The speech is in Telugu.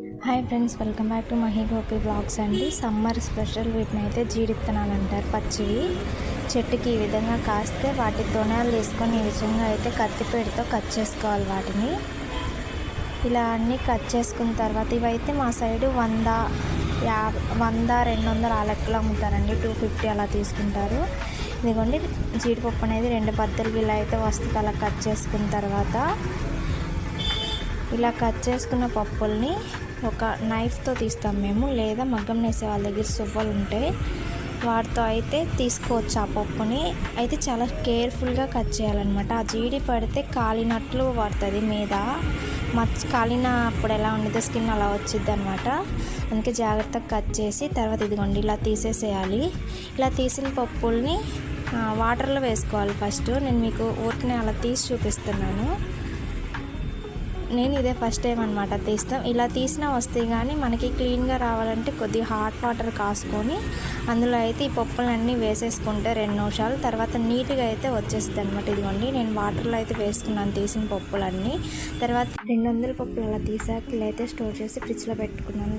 Hi friends welcome back to Mahi Gopi vlogs అండి. సమ్మర్ స్పెషల్ వీటిని అయితే జీడిత్తనాలు అంటారు పచ్చివి. చెట్టుకి ఈ విధంగా కాస్తే వాటి తొనాలు తీసుకొని ఈ విధంగా అయితే కత్తిపేడితో కట్ చేసుకోవాలి వాటిని. ఇలా అన్నీ కట్ చేసుకున్న తర్వాత ఇవైతే మా సైడు వంద యా వంద రెండు వందలు ఆ లెక్కలో అమ్ముతారండి. టూ ఫిఫ్టీ అలా తీసుకుంటారు. ఇదిగోండి జీడిపప్పు అనేది రెండు బద్దలు ఇలా అయితే వస్తుంది అలా కట్ చేసుకున్న తర్వాత. ఇలా కట్ చేసుకున్న పప్పుల్ని ఒక నైఫ్తో తీస్తాం మేము లేదా మగ్గం నేసే వాళ్ళ దగ్గర సువ్వలు ఉంటాయి వాటితో అయితే తీసుకోవచ్చు ఆ పప్పుని. అయితే చాలా కేర్ఫుల్గా కట్ చేయాలన్నమాట. ఆ జీడి పడితే కాలినట్లు పడుతుంది మీద. మచ్చ కాలిన అప్పుడు ఎలా ఉండదో స్కిన్ అలా వచ్చింది అనమాట అందుకే జాగ్రత్తగా కట్ చేసి తర్వాత ఇదిగోండి ఇలా తీసేసేయాలి. ఇలా తీసిన పప్పుల్ని వాటర్లో వేసుకోవాలి ఫస్ట్. నేను మీకు ఊరికనే అలా తీసి చూపిస్తున్నాను. నేను ఇదే ఫస్ట్ టైం అనమాట తీస్తాం. ఇలా తీసినా వస్తే కానీ మనకి క్లీన్గా రావాలంటే కొద్దిగా హాట్ వాటర్ కాసుకొని అందులో అయితే ఈ పప్పులన్నీ వేసేసుకుంటే రెండు నిమిషాలు తర్వాత నీట్గా అయితే వచ్చేస్తుంది అనమాట ఇదిగోండి నేను వాటర్లో అయితే వేసుకున్నాను తీసిన పప్పులన్నీ. తర్వాత రెండు వందల పప్పులు అలా తీసాక ఇలా అయితే స్టోర్ చేసి ఫ్రిడ్జ్లో పెట్టుకున్నాను.